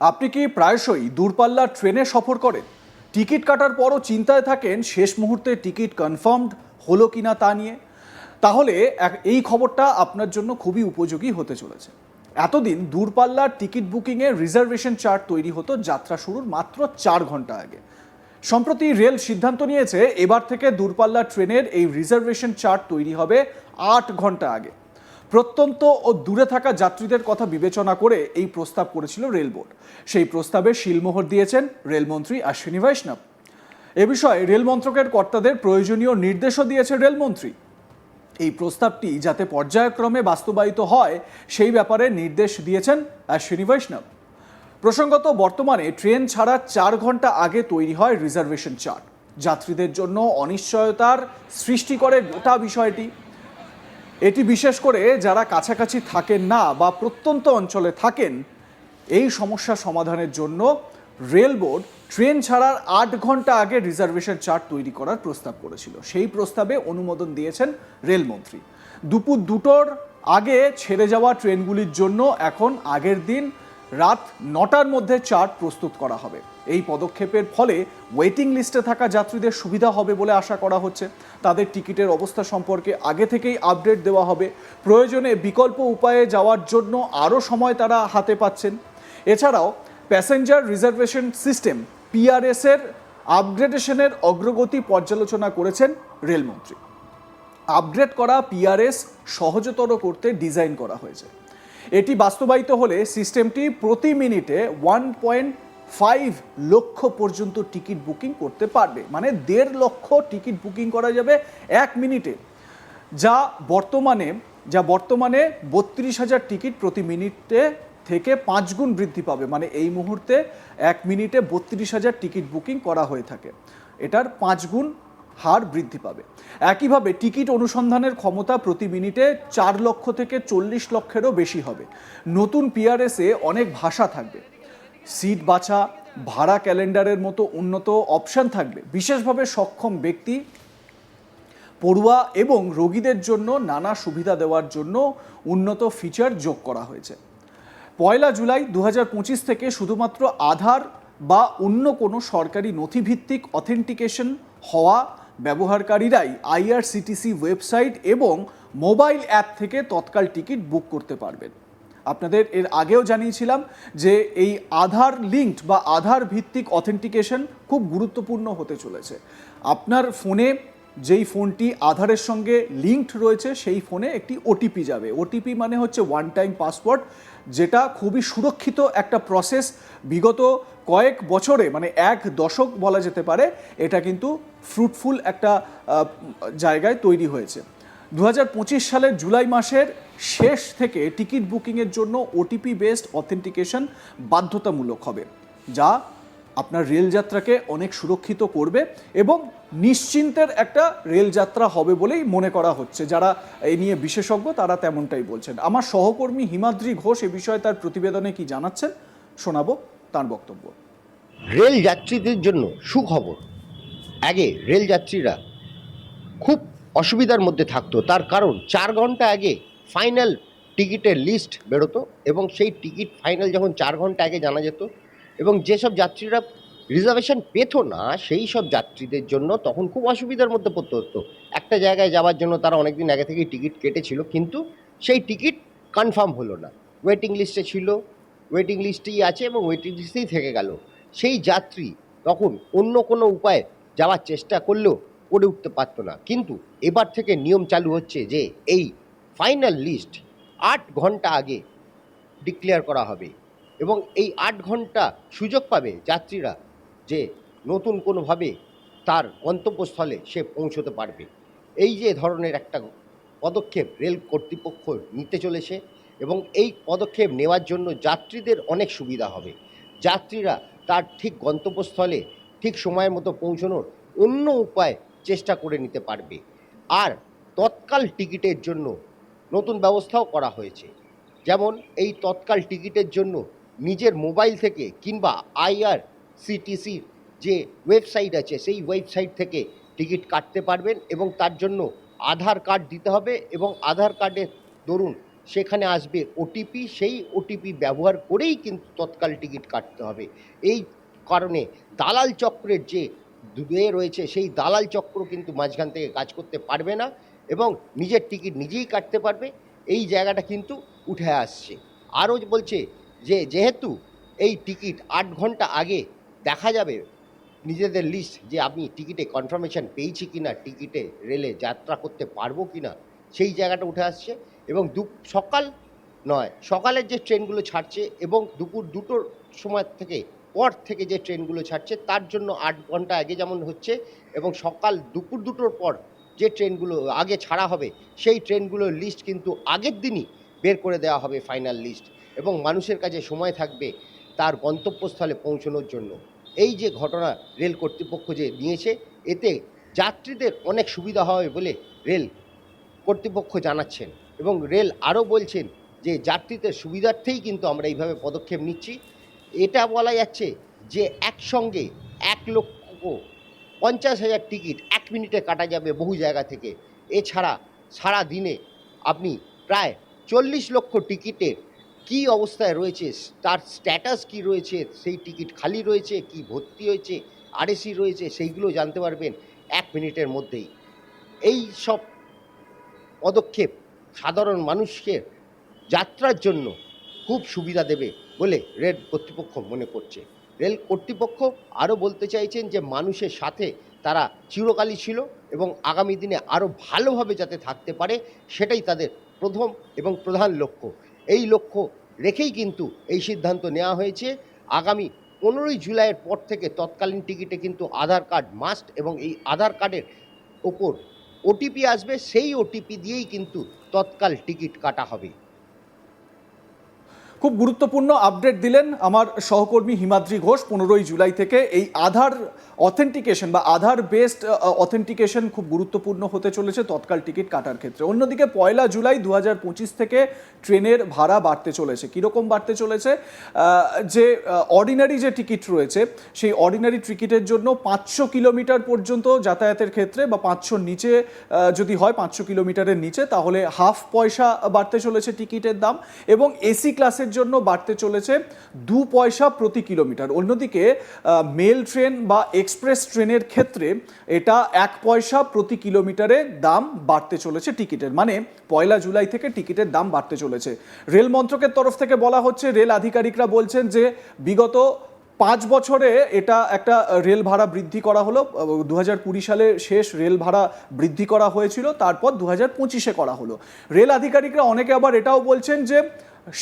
আপনি কি প্রায়শই দূরপাল্লার ট্রেনে সফর করেন? টিকিট কাটার পরও চিন্তায় থাকেন, শেষ মুহূর্তে টিকিট কনফার্মড হলো কিনা তা নিয়ে? তাহলে এই খবরটা আপনার জন্য খুবই উপযোগী হতে চলেছে। এতদিন দূরপাল্লার টিকিট বুকিংয়ে রিজার্ভেশন চার্ট তৈরি হতো যাত্রা শুরুর মাত্র চার ঘণ্টা আগে। সম্প্রতি রেল সিদ্ধান্ত নিয়েছে, এবার থেকে দূরপাল্লার ট্রেনের এই রিজার্ভেশন চার্ট তৈরি হবে আট ঘণ্টা আগে। প্রত্যন্ত ও দূরে থাকা যাত্রীদের কথা বিবেচনা করে এই প্রস্তাব করেছিল রেল বোর্ড সেই প্রস্তাবে শিলমোহর দিয়েছেন রেলমন্ত্রী অশ্বিনী বৈষ্ণব। এ বিষয়ে রেল মন্ত্রকের কর্তাদের প্রয়োজনীয় নির্দেশও দিয়েছে রেলমন্ত্রী। এই প্রস্তাবটি যাতে পর্যায়ক্রমে বাস্তবায়িত হয়, সেই ব্যাপারে নির্দেশ দিয়েছেন অশ্বিনী বৈষ্ণব। প্রসঙ্গত, বর্তমানে ট্রেন ছাড়া চার ঘণ্টা আগে তৈরি হয় রিজার্ভেশন চার্ট। যাত্রীদের জন্য অনিশ্চয়তার সৃষ্টি করে গোটা বিষয়টি। এটি বিশেষ করে যারা কাছাকাছি থাকেন না বা প্রত্যন্ত অঞ্চলে থাকেন, এই সমস্যা সমাধানের জন্য রেল বোর্ড ট্রেন ছাড়ার আট ঘণ্টা আগে রিজার্ভেশন চার্ট তৈরি করার প্রস্তাব করেছিল। সেই প্রস্তাবে অনুমোদন দিয়েছেন রেলমন্ত্রী। দুপুর দুটোর আগে ছেড়ে যাওয়া ট্রেনগুলির জন্য এখন আগের দিন রাত নটার মধ্যে চার্ট প্রস্তুত করা হবে। এই পদক্ষেপের ফলে ওয়েটিং লিস্টে থাকা যাত্রীদের সুবিধা হবে বলে আশা করা হচ্ছে। তাদের টিকিটের অবস্থা সম্পর্কে আগে থেকেই আপডেট দেওয়া হবে। প্রয়োজনে বিকল্প উপায়ে যাওয়ার জন্য আরও সময় তারা হাতে পাচ্ছেন। এছাড়াও প্যাসেঞ্জার রিজার্ভেশন সিস্টেম পিআরএস এর আপগ্রেডেশনের অগ্রগতি পর্যালোচনা করেছেন রেলমন্ত্রী। আপগ্রেড করা পিআরএস সহজতর করতে ডিজাইন করা হয়েছে। এটি বাস্তবায়িত হলে সিস্টেমটি প্রতি মিনিটে ওয়ান পয়েন্ট ফাইভ লক্ষ পর্যন্ত টিকিট বুকিং করতে পারবে। মানে দেড় লক্ষ টিকিট বুকিং করা যাবে এক মিনিটে। যা বর্তমানে যা বর্তমানে বত্রিশ হাজার টিকিট প্রতি মিনিটে থেকে পাঁচ গুণ বৃদ্ধি পাবে। মানে এই মুহূর্তে এক মিনিটে বত্রিশ হাজার টিকিট বুকিং করা হয়ে থাকে। এটার পাঁচ গুণ হার বৃদ্ধি পাবে। একইভাবে টিকিট অনুসন্ধানের ক্ষমতা প্রতি মিনিটে চার লক্ষ থেকে চল্লিশ লক্ষেরও বেশি হবে। নতুন পিআরএসে অনেক ভাষা থাকবে। সিট বাছা, ভাড়া ক্যালেন্ডারের মতো উন্নত অপশন থাকবে। বিশেষভাবে সক্ষম ব্যক্তি, পড়ুয়া এবং রোগীদের জন্য নানা সুবিধা দেওয়ার জন্য উন্নত ফিচার যোগ করা হয়েছে। পয়লা জুলাই দু হাজার পঁচিশ থেকে শুধুমাত্র আধার বা অন্য কোনো সরকারি নথিভিত্তিক অথেন্টিকেশন হওয়া ব্যবহারকারীরাই আইআরসিটিসি ওয়েবসাইট এবং মোবাইল অ্যাপ থেকে তৎকাল টিকিট বুক করতে পারবেন। আপনাদের এর আগেও জানিয়েছিলাম যে এই আধার লিঙ্কড বা আধার ভিত্তিক অথেন্টিকেশন খুব গুরুত্বপূর্ণ হতে চলেছে। আপনার ফোনে যেই ফোনটি আধারের সঙ্গে লিঙ্কড রয়েছে, সেই ফোনে একটি ওটিপি যাবে। ওটিপি মানে হচ্ছে ওয়ান টাইম পাসওয়ার্ড যেটা খুবই সুরক্ষিত একটা প্রসেস বিগত কয়েক বছরে মানে এক দশক বলা যেতে পারে, এটা কিন্তু ফ্রুটফুল একটা জায়গায় তৈরি হয়েছে। দু হাজার পঁচিশ সালের জুলাই মাসের শেষ থেকে টিকিট বুকিংয়ের জন্য ওটিপি বেসড অথেন্টিকেশন বাধ্যতামূলক হবে, যা আপনার রেলযাত্রাকে অনেক সুরক্ষিত করবে এবং নিশ্চিন্তের একটা রেলযাত্রা হবে বলেই মনে করা হচ্ছে। যারা এই নিয়ে বিশেষজ্ঞ, তারা তেমনটাই বলছেন। আমার সহকর্মী হিমাদ্রি ঘোষ এ বিষয়ে তার প্রতিবেদনে কি জানাচ্ছেন শোনাবো তার বক্তব্য। রেল যাত্রীদের জন্য সুখবর। আগে রেল যাত্রীরা খুব অসুবিধার মধ্যে থাকতো। তার কারণ চার ঘণ্টা আগে ফাইনাল টিকিটের লিস্ট বেরোতো এবং সেই টিকিট ফাইনাল যখন চার ঘণ্টা আগে জানা যেত এবং যেসব যাত্রীরা রিজার্ভেশন পেত না, সেই সব যাত্রীদের জন্য তখন খুব অসুবিধার মধ্যে পড়তে হতো। একটা জায়গায় যাওয়ার জন্য তারা অনেকদিন আগে থেকেই টিকিট কেটেছিল, কিন্তু সেই টিকিট কনফার্ম হলো না। ওয়েটিং লিস্টে ছিল ওয়েটিং লিস্টেই আছে এবং ওয়েটিং লিস্টেই থেকে গেল। সেই যাত্রী তখন অন্য কোনো উপায়ে যাওয়ার চেষ্টা করলেও করে উঠতে পারতো না। কিন্তু এবার থেকে নিয়ম চালু হচ্ছে যে এই ফাইনাল লিস্ট আট ঘণ্টা আগে ডিক্লেয়ার করা হবে এবং এই আট ঘণ্টা সুযোগ পাবে যাত্রীরা যে নতুন কোনোভাবে তার গন্তব্যস্থলে সে পৌঁছতে পারবে। এই যে ধরনের একটা পদক্ষেপ রেল কর্তৃপক্ষ নিতে চলেছে এবং এই পদক্ষেপ নেওয়ার জন্য যাত্রীদের অনেক সুবিধা হবে। যাত্রীরা তার ঠিক গন্তব্যস্থলে ঠিক সময়ের মতো পৌঁছানোর অন্য উপায় চেষ্টা করে নিতে পারবে। আর তৎকাল টিকিটের জন্য নতুন ব্যবস্থাও করা হয়েছে। যেমন এই তৎকাল টিকিটের জন্য নিজের মোবাইল থেকে কিংবা আইআর সিটিসির যে ওয়েবসাইট আছে, সেই ওয়েবসাইট থেকে টিকিট কাটতে পারবেন এবং তার জন্য আধার কার্ড দিতে হবে এবং আধার কার্ডের দরুন সেখানে আসবে ওটিপি সেই ওটিপি ব্যবহার করেই কিন্তু তৎকাল টিকিট কাটতে হবে। এই কারণে দালাল চক্রের যে দুয়ে রয়েছে, সেই দালাল চক্র কিন্তু মাঝখান থেকে কাজ করতে পারবে না এবং নিজের টিকিট নিজেই কাটতে পারবে। এই জায়গাটা কিন্তু উঠে আসছে। আরও বলছে যে, যেহেতু এই টিকিট আট ঘণ্টা আগে দেখা যাবে, নিজেদের লিস্ট যে আমি টিকিটে কনফার্মেশন পেয়েছি কিনা, টিকিটে রেলে যাত্রা করতে পারব কিনা, সেই জায়গাটা উঠে আসছে এবং দু, সকাল নয়, সকালের যে ট্রেনগুলো ছাড়ছে এবং দুপুর দুটোর সময় থেকে পর থেকে যে ট্রেনগুলো ছাড়ছে, তার জন্য আট ঘণ্টা আগে যেমন হচ্ছে এবং সকাল দুপুর দুটোর পর যে ট্রেনগুলো আগে ছাড়া হবে, সেই ট্রেনগুলোর লিস্ট কিন্তু আগের দিনই বের করে দেওয়া হবে ফাইনাল লিস্ট এবং মানুষের কাছে সময় থাকবে তার গন্তব্যস্থলে পৌঁছানোর জন্য। এই যে ঘটনা রেল কর্তৃপক্ষ যে নিয়েছে, এতে যাত্রীদের অনেক সুবিধা হবে বলে রেল কর্তৃপক্ষ জানাচ্ছেন। এবং রেল আরও বলছেন যে, যাত্রীদের সুবিধার্থেই কিন্তু আমরা এইভাবে পদক্ষেপ নিচ্ছি। এটা বলা যাচ্ছে যে একসঙ্গে এক লক্ষ পঞ্চাশ হাজার টিকিট এক মিনিটে কাটা যাবে বহু জায়গা থেকে। এছাড়া সারা দিনে আপনি প্রায় চল্লিশ লক্ষ টিকিটের কি অবস্থায় রয়েছে, তার স্ট্যাটাস কি রয়েছে, সেই টিকিট খালি রয়েছে, কি ভর্তি হয়েছে আরএসি রয়েছে, সেইগুলো জানতে পারবেন এক মিনিটের মধ্যেই। এই সব পদক্ষেপ সাধারণ মানুষকে যাত্রার জন্য খুব সুবিধা দেবে। বলে রেল কর্তৃপক্ষ মনে করছে। রেল কর্তৃপক্ষ আরও বলতে চাইছেন যে মানুষের সাথে তারা চিরকালই ছিল এবং আগামী দিনে আরও ভালোভাবে যাতে থাকতে পারে, সেটাই তাদের প্রথম এবং প্রধান লক্ষ্য। এই লক্ষ্য রেখেই কিন্তু এই সিদ্ধান্ত নেওয়া হয়েছে। আগামী পনেরোই জুলাইয়ের পর থেকে তৎকালীন টিকিটে কিন্তু আধার কার্ড মাস্ট এবং এই আধার কার্ডের ওপর ওটিপি আসবে। সেই ওটিপি দিয়েই কিন্তু তৎকাল টিকিট কাটা হবে। খুব গুরুত্বপূর্ণ আপডেট দিলেন আমার সহকর্মী হিমাদ্রি ঘোষ। পনেরোই জুলাই থেকে এই আধার অথেন্টিকেশন বা আধার বেসড অথেন্টিকেশন খুব গুরুত্বপূর্ণ হতে চলেছে তৎকাল টিকিট কাটার ক্ষেত্রে। অন্যদিকে পয়লা জুলাই দু হাজার পঁচিশ থেকে ট্রেনের ভাড়া বাড়তে চলেছে। কীরকম বাড়তে চলেছে? যে অর্ডিনারি যে টিকিট রয়েছে, সেই অর্ডিনারি টিকিটের জন্য পাঁচশো কিলোমিটার পর্যন্ত যাতায়াতের ক্ষেত্রে বা পাঁচশোর নিচে যদি হয় পাঁচশো কিলোমিটারের নিচে, তাহলে হাফ পয়সা বাড়তে চলেছে টিকিটের দাম। এবং এসি ক্লাসের জন্য বাড়তে চলেছে দু পয়সা প্রতি কিলোমিটার। অন্যদিকে মেল ট্রেন বা এক্সপ্রেস ট্রেনের ক্ষেত্রে এটা এক পয়সা প্রতি কিলোমিটারে দাম বাড়তে চলেছে টিকিটের। মানে পয়লা জুলাই থেকে টিকিটের দাম বাড়তে চলেছে। রেল মন্ত্রকের তরফ থেকে বলা হচ্ছে, রেল আধিকারিকরা বলছেন যে, বিগত পাঁচ বছরে এটা একটা রেল ভাড়া বৃদ্ধি করা হলো। দু হাজার কুড়ি সালে শেষ রেল ভাড়া বৃদ্ধি করা হয়েছিল, তারপর দু হাজার পঁচিশে করা হলো। রেল আধিকারিকরা অনেকে আবার এটাও বলছেন যে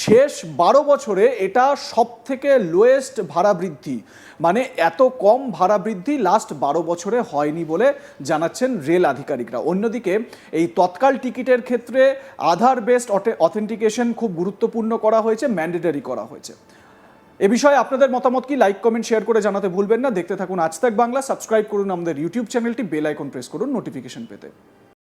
শেষ বারো বছরে এটা সব থেকে লোয়েস্ট ভাড়া বৃদ্ধি মানে এত কম ভাড়া বৃদ্ধি লাস্ট বারো বছরে হয়নি বলে জানাচ্ছেন রেল আধিকারিকরা। অন্যদিকে এই তৎকাল টিকিটের ক্ষেত্রে আধার বেসড অথেন্টিকেশন খুব গুরুত্বপূর্ণ করা হয়েছে ম্যান্ডেটারি করা হয়েছে। এ বিষয়ে আপনাদের মতামত কি? লাইক কমেন্ট শেয়ার করে জানাতে ভুলবেন না। দেখতে থাকুন আজ তাক বাংলা সাবস্ক্রাইব করুন আমাদের ইউটিউব চ্যানেলটি বেল আইকন প্রেস করুন নোটিফিকেশন পেতে।